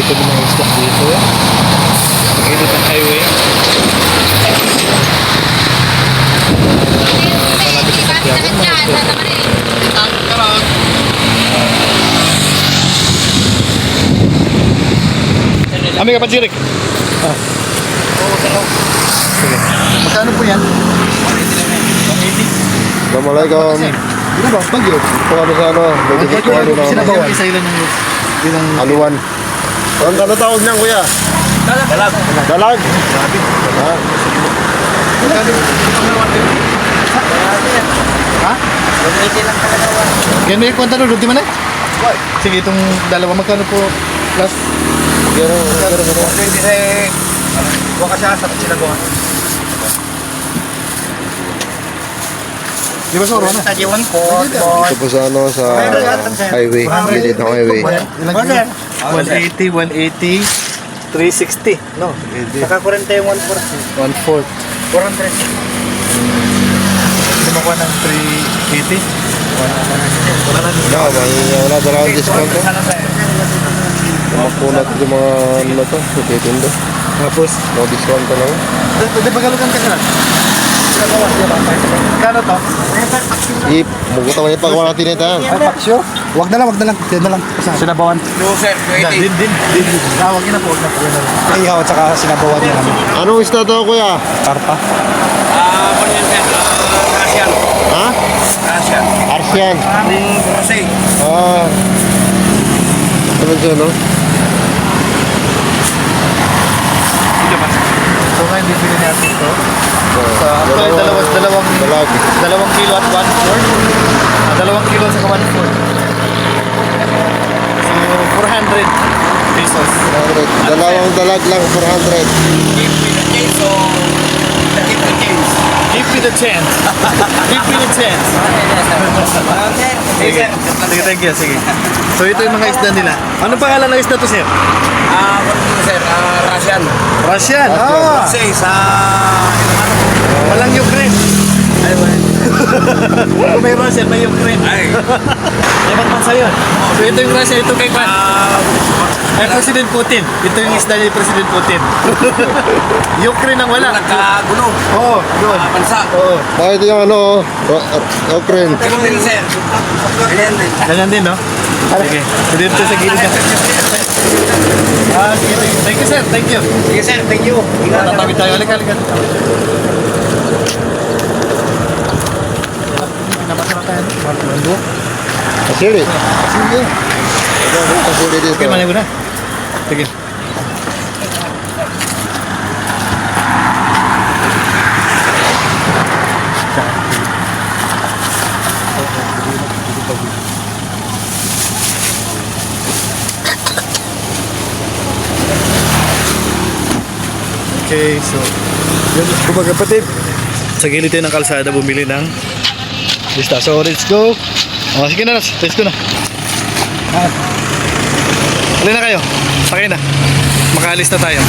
Dito din mga isda dito. Ng highway. Malapit sa Santiago. mga isda. Ami ka pa, Jirik. Ah. Sige. Magkano po yan? 180. Assalamualaikum. Ano ba? Bagyo. Kung ano sa ano, medyo gusto ko ano na. Sinabawan. Isa ilan yung ilang Aluwan. Ang ano tawag niyan, kuya? dalag. Dalag. Ha? Ha? Ganun yung kwenta nun, ulti man eh. Sige, itong dalawa, magkano po plus? Pero, pero, pero. Di ba soro na? Ito po sa ano, sa highway. Gilid ng highway. Ilang kilo? 180, 180, 360. No. Saka 41 por 1/4. 400. Hindi makuha ng 380? Wala na. No, may wala ba lang discount to? Makunat yung mga ano na to, titindo. Tapos, No discount to lang. Pwede ba galugan ka sila? Kano to? Ip, mugot naman yung pagawa natin ito yan. Ay, paksyo? Wag na lang, wag na lang. Yan na lang. Sinabawan. No sir, Din, din, din. din. Ah, wag na po, wag na po. Na. Ihaw at saka sinabawan yan namin. Anong isda to, kuya? Karpa. Ah, uh, yan sir. Ah, Russian. Ha? Russian. Arsian. Ang Rosé. Ah. Ano siya, no? So ngayon, bibili natin ito. Dalawang, dalawang, Dalag. dalawang kilo at one fourth. Ah, dalawang kilo at saka one fourth. So, 400 pesos. 400. Dalawang dalag lang, 400. Keep with the case so keep the case. Give me the chance. Give me the chance. Sige. Sige, thank you. Sige. So, ito yung mga isda nila. Ano pangalan ng isda to, sir? Ah, ano po sir? Ah, Russian. Russian. Ah, Rosé sa walang Ukraine. Ay, wala. Kung may Russian, may Ukraine. Ay. Ibang bansa yun. So, ito yung Russia, ito kay Kwan. Kay President Putin. Ito yung isda ni President Putin. Ukraine ang wala. nagkagulo. Oo, yun. Bansa. Oo. Ah, ito yung ano, Ukraine. Din sir. Ganyan din, no? Sige. Dito sa gilid. Ah, sige. Thank you, sir. Thank you. Sige sir, thank you. Ingat. Tatawid tayo. Halika, halika. Pinapasa na tayo. Marlon. Kasili. Ito, kasili dito. Okay, manay mo na. Sige. Okay, so yun, kumbaga kapatid sa gilid ng kalsada bumili ng lista. So let's go. Oh, sige na, let's go na. Ah. Alin na kayo? Sakay na. Makaalis na tayo.